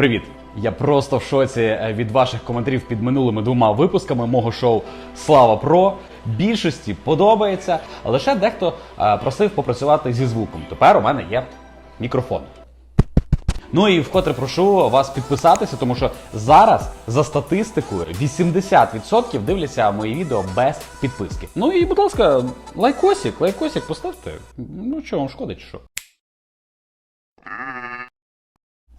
Привіт! Я просто в шоці е, від ваших коментарів під минулими двома випусками мого шоу Слава Про. Більшості подобається, лише дехто е, просив попрацювати зі звуком. Тепер у мене є мікрофон. Ну і вкотре прошу вас підписатися, тому що зараз за статистикою 80% дивляться мої відео без підписки. Ну і, будь ласка, лайкосик, лайкосик поставте. Ну що вам шкодить, що?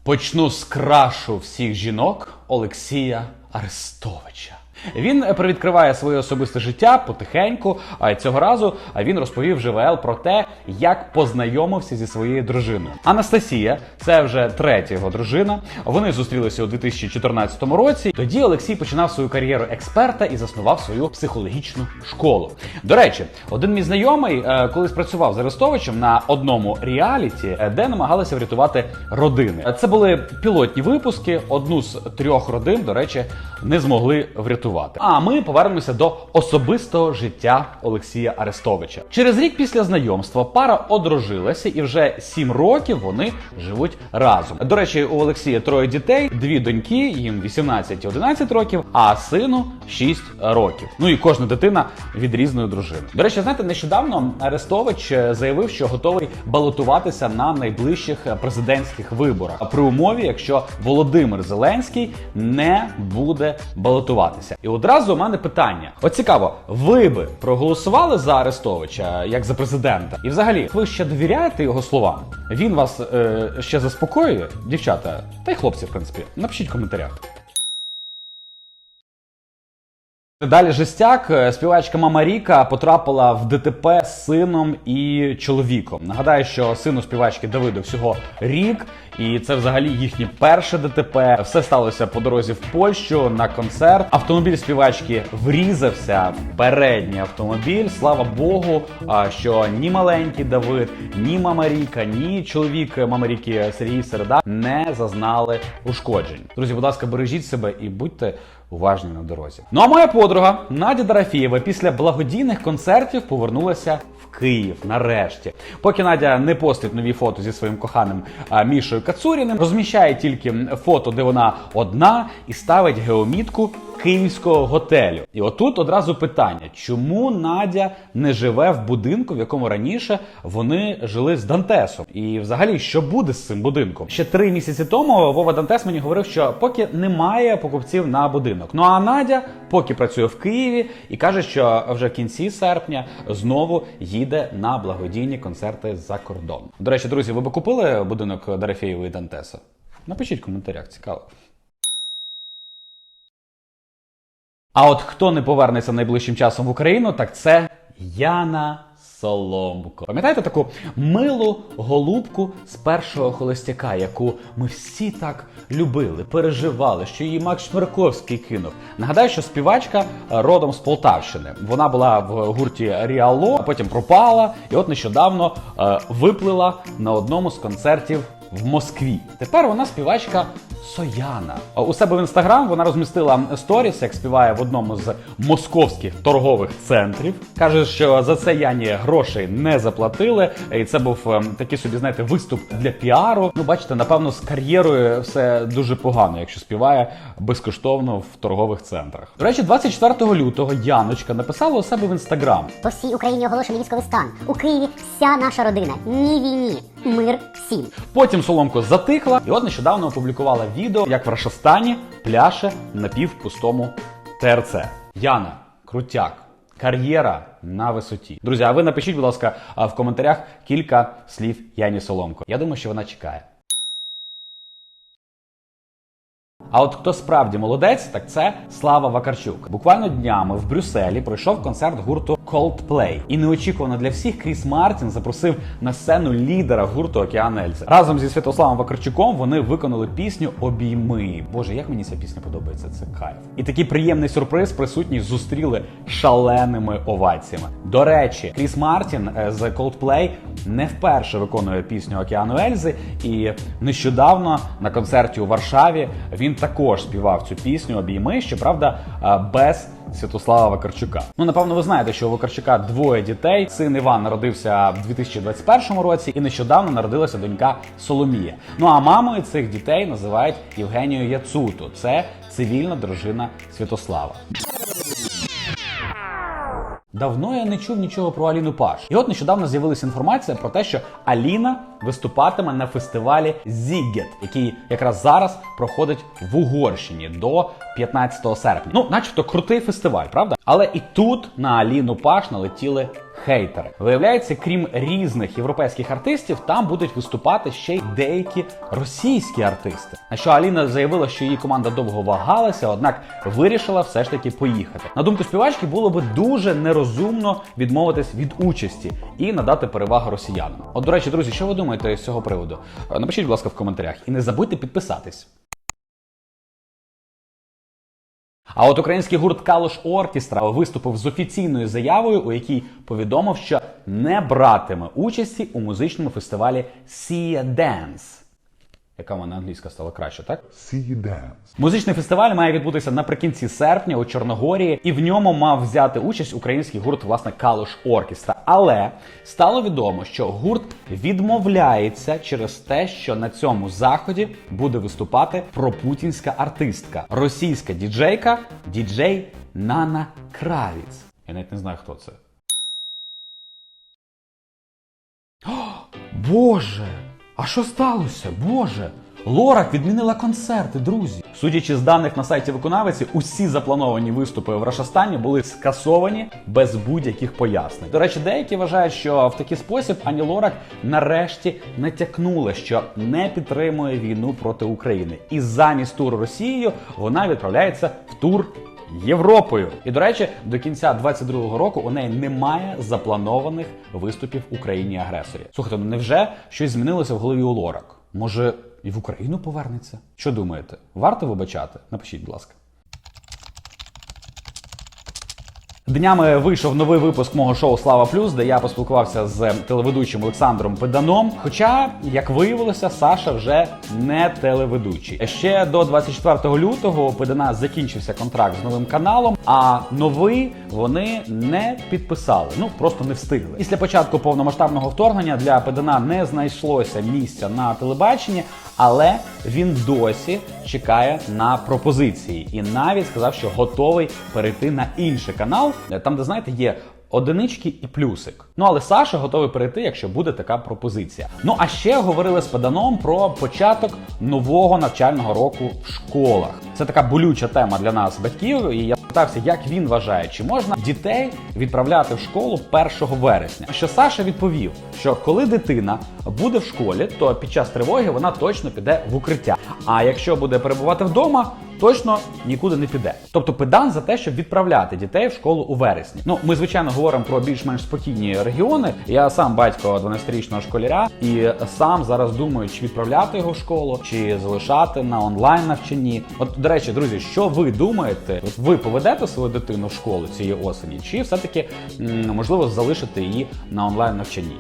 Почну з крашу всіх жінок Олексія Арестовича. Він привідкриває своє особисте життя потихеньку. А цього разу він розповів ЖВЛ про те, як познайомився зі своєю дружиною. Анастасія, це вже третя його дружина. Вони зустрілися у 2014 році. Тоді Олексій починав свою кар'єру експерта і заснував свою психологічну школу. До речі, один мій знайомий е, колись працював з Арестовичем на одному реаліті, е, де намагалися врятувати родини. Це були пілотні випуски. Одну з трьох родин, до речі, не змогли врятувати. А ми повернемося до особистого життя Олексія Арестовича. Через рік після знайомства пара одружилася, і вже сім років вони живуть разом. До речі, у Олексія троє дітей, дві доньки, їм 18 і 11 років, а сину 6 років. Ну і кожна дитина від різної дружини. До речі, знаєте, нещодавно Арестович е, заявив, що готовий балотуватися на найближчих е, президентських виборах при умові, якщо Володимир Зеленський не буде балотуватися. І одразу у мене питання: от цікаво, ви би проголосували за Арестовича як за президента? І взагалі, ви ще довіряєте його словам? Він вас е, ще заспокоює, дівчата, та й хлопці, в принципі. Напишіть в коментарях. Далі жестяк, Е, співачка Мама Ріка потрапила в ДТП з сином і чоловіком. Нагадаю, що сину співачки Давиду всього рік, і це взагалі їхнє перше ДТП. Все сталося по дорозі в Польщу на концерт. Автомобіль співачки врізався в передній автомобіль. Слава Богу, що ні маленький Давид, ні Мама Ріка, ні чоловік Мама Ріки Сергій Середа не зазнали ушкоджень. Друзі, будь ласка, бережіть себе і будьте уважні на дорозі. Ну а моя подруга Надя Дарафієва після благодійних концертів повернулася в Київ нарешті. Поки Надя не постить нові фото зі своїм коханим Мішою Кацуріним, розміщає тільки фото, де вона одна, і ставить геомітку київського готелю. І отут одразу питання: чому Надя не живе в будинку, в якому раніше вони жили з Дантесом? І взагалі, що буде з цим будинком? Ще три місяці тому Вова Дантес мені говорив, що поки немає покупців на будинок. Ну а Надя поки працює в Києві і каже, що вже в кінці серпня знову їде на благодійні концерти за кордон. До речі, друзі, ви би купили будинок Дорофєєвої Дантеса? Напишіть в коментарях, цікаво. А от хто не повернеться найближчим часом в Україну, так це Яна Соломко. Пам'ятаєте таку милу голубку з першого холостяка, яку ми всі так любили, переживали, що її Макс Шмирковський кинув. Нагадаю, що співачка родом з Полтавщини. Вона була в гурті Ріало, а потім пропала, і от нещодавно е, виплила на одному з концертів в Москві. Тепер вона співачка Сояна. У себе в інстаграм вона розмістила сторіс, як співає в одному з московських торгових центрів. Каже, що за це Яні грошей не заплатили. І це був ем, такий собі, знаєте, виступ для піару. Ну, бачите, напевно, з кар'єрою все дуже погано, якщо співає безкоштовно в торгових центрах. До речі, 24 лютого Яночка написала у себе в інстаграм. По всій Україні оголошений військовий стан. У Києві вся наша родина. Ні війні. Мир всім. Потім Соломко затихла, і от нещодавно опублікувала відео, як в Рашастані пляше на півпустому ТРЦ. Яна, крутяк, кар'єра на висоті. Друзі, а ви напишіть, будь ласка, в коментарях кілька слів Яні Соломко. Я думаю, що вона чекає. А от хто справді молодець, так це Слава Вакарчук. Буквально днями в Брюсселі пройшов концерт гурту Coldplay. І неочікувано для всіх Кріс Мартін запросив на сцену лідера гурту Океан Ельзи. Разом зі Святославом Вакарчуком вони виконали пісню Обійми. Боже, як мені ця пісня подобається, це кайф. І такий приємний сюрприз присутні зустріли шаленими оваціями. До речі, Кріс Мартін е, з Coldplay не вперше виконує пісню Океану Ельзи, і нещодавно на концерті у Варшаві він також співав цю пісню обійми, щоправда, без Святослава Вакарчука. Ну, напевно, ви знаєте, що у Вакарчука двоє дітей. Син Іван народився в 2021 році, і нещодавно народилася донька Соломія. Ну а мамою цих дітей називають Євгенію Яцуту. Це цивільна дружина Святослава. Давно я не чув нічого про Аліну Паш. І от нещодавно з'явилася інформація про те, що Аліна виступатиме на фестивалі Зігет, який якраз зараз проходить в Угорщині до 15 серпня. Ну, начебто, крутий фестиваль, правда? Але і тут на Аліну Паш налетіли хейтери. Виявляється, крім різних європейських артистів, там будуть виступати ще й деякі російські артисти. На що Аліна заявила, що її команда довго вагалася, однак вирішила все ж таки поїхати. На думку співачки, було би дуже нерозумно відмовитись від участі і надати перевагу росіянам. От, до речі, друзі, що ви думаєте з цього приводу? Напишіть, будь ласка, в коментарях і не забудьте підписатись. А от український гурт Калош Оркестра виступив з офіційною заявою, у якій повідомив, що не братиме участі у музичному фестивалі Sia Dance. Яка вона англійська стала краще, так? See you dance. Музичний фестиваль має відбутися наприкінці серпня у Чорногорії, і в ньому мав взяти участь український гурт, власне, Калош Оркестра. Але стало відомо, що гурт відмовляється через те, що на цьому заході буде виступати пропутінська артистка, російська діджейка, діджей Нана Кравіц. Я навіть не знаю, хто це. Боже! А що сталося? Боже! Лорак відмінила концерти, друзі. Судячи з даних на сайті виконавиці, усі заплановані виступи в Рашастані були скасовані без будь-яких пояснень. До речі, деякі вважають, що в такий спосіб Ані Лорак нарешті натякнула, що не підтримує війну проти України, і замість туру Росією вона відправляється в тур Європою. І до речі, до кінця 22-го року у неї немає запланованих виступів в Україні агресорі. Слухайте, ну невже щось змінилося в голові у Лорак? Може, і в Україну повернеться? Що думаєте? Варто вибачати? Напишіть, будь ласка. Днями вийшов новий випуск мого шоу Слава Плюс, де я поспілкувався з телеведучим Олександром Педаном. Хоча, як виявилося, Саша вже не телеведучий. Ще до 24 лютого у Педана закінчився контракт з новим каналом, а новий вони не підписали. Ну просто не встигли. Після початку повномасштабного вторгнення для Педана не знайшлося місця на телебаченні, але він досі чекає на пропозиції і навіть сказав, що готовий перейти на інший канал, там, де знаєте, є. Одинички і плюсик. Ну але Саша готовий перейти, якщо буде така пропозиція. Ну а ще говорили з Педаном про початок нового навчального року в школах. Це така болюча тема для нас, батьків. І я питався, як він вважає, чи можна дітей відправляти в школу 1 вересня. Що Саша відповів, що коли дитина буде в школі, то під час тривоги вона точно піде в укриття. А якщо буде перебувати вдома, точно нікуди не піде. Тобто педан за те, щоб відправляти дітей в школу у вересні. Ну, ми звичайно говоримо про більш-менш спокійні регіони. Я сам батько 12-річного школяра, і сам зараз думаю, чи відправляти його в школу, чи залишати на онлайн навчанні. От, до речі, друзі, що ви думаєте? Ви поведете свою дитину в школу цієї осені, чи все-таки можливо залишити її на онлайн навчанні?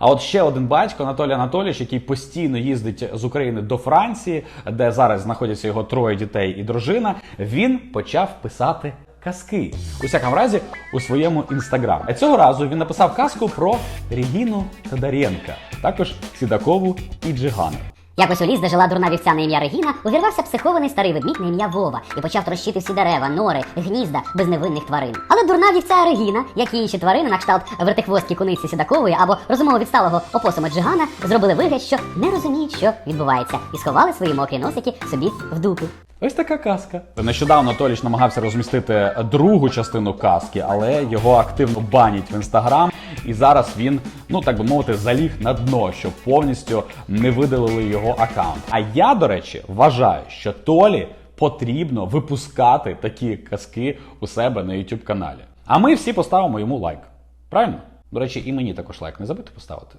А от ще один батько Анатолій Анатолійович, який постійно їздить з України до Франції, де зараз знаходяться його троє дітей і дружина, він почав писати казки. У всякому разі, у своєму інстаграм. А цього разу він написав казку про Регіну Тодоренка, також Сідакову і Джигана. Якось у ліс, де жила дурна вівця на ім'я Регіна, увірвався психований старий ведмідь на ім'я Вова і почав трощити всі дерева, нори, гнізда безневинних тварин. Але дурна вівця Регіна, як і інші тварини, на кшталт вертихвостки куниці Сідакової або розумово відсталого опосума Джигана, зробили вигляд, що не розуміють, що відбувається, і сховали свої мокрі носики собі в дупи. Ось така казка. Нещодавно Толіч намагався розмістити другу частину казки, але його активно банять в інстаграм. І зараз він, ну так би мовити, заліг на дно, щоб повністю не видалили його аккаунт. А я, до речі, вважаю, що Толі потрібно випускати такі казки у себе на YouTube каналі. А ми всі поставимо йому лайк. Правильно? До речі, і мені також лайк. Не забудьте поставити.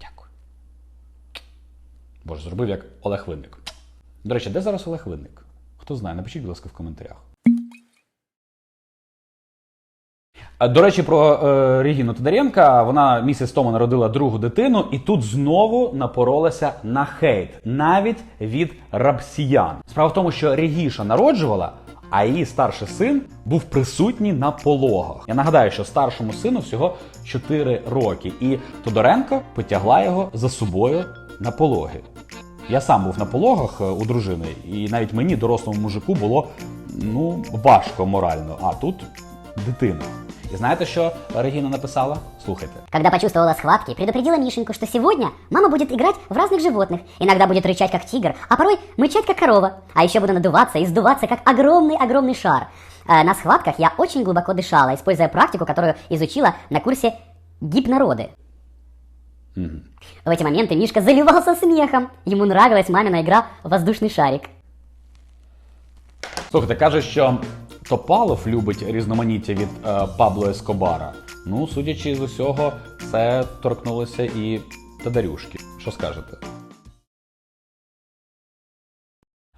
Дякую. Боже, зробив як Олег Винник. До речі, де зараз Олег Винник? Хто знає, напишіть, будь ласка, в коментарях. До речі, про е, Регіну Тодоренка. Вона місяць тому народила другу дитину, і тут знову напоролася на хейт, навіть від рабсіян. Справа в тому, що Регіша народжувала, а її старший син був присутній на пологах. Я нагадаю, що старшому сину всього 4 роки, і Тодоренко потягла його за собою на пологи. Я сам був на пологах е, у дружини, і навіть мені, дорослому мужику, було ну важко морально. А тут дитина. І знаєте, що Регіна написала? Слухайте. Когда почувствовала схватки, предупредила Мишеньку, что сегодня мама будет играть в разных животных. Иногда будет рычать, как тигр, а порой мычать, как корова. А еще буду надуваться и сдуваться, как огромный-огромный шар. Э, На схватках я очень глубоко дышала, используя практику, которую изучила на курсе гипнороды. В эти моменты Мишка заливался смехом. Ему нравилась мамина игра в воздушный шарик. Слухайте, каже, що Топалов любить різноманіття від е, Пабло Ескобара. Ну, судячи з усього, це торкнулося і Тадарюшки. Що скажете?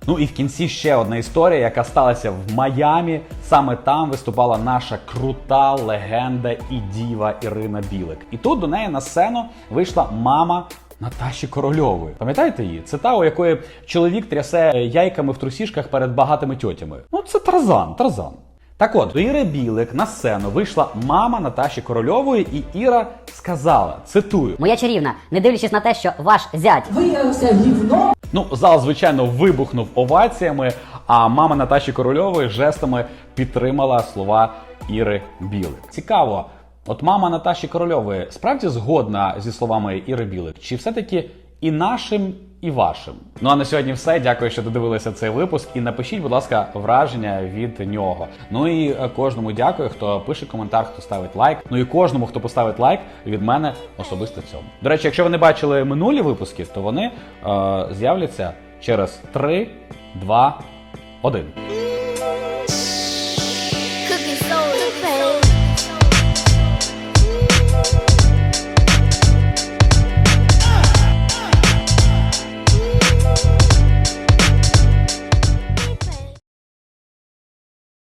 Ну і в кінці ще одна історія, яка сталася в Майамі. Саме там виступала наша крута легенда і діва Ірина Білик. І тут до неї на сцену вийшла мама Наташі Корольової. Пам'ятаєте її? Це та, у якої чоловік трясе яйками в трусішках перед багатими тьотями. Ну, це Тарзан, Тарзан. Так от, до Іри Білик на сцену вийшла мама Наташі Корольової, і Іра сказала: цитую. Моя чарівна, не дивлячись на те, що ваш зять виявився гівном. Ну, зал, звичайно, вибухнув оваціями, а мама Наташі Корольової жестами підтримала слова Іри Білик. Цікаво, от мама Наташі Корольової справді згодна зі словами Іри Білик, чи все-таки і нашим, і вашим? Ну а на сьогодні все. Дякую, що додивилися цей випуск. І напишіть, будь ласка, враження від нього. Ну і е, кожному дякую, хто пише коментар, хто ставить лайк. Ну і кожному, хто поставить лайк, від мене особисто цьому. До речі, якщо ви не бачили минулі випуски, то вони е, з'являться через 3, 2, 1.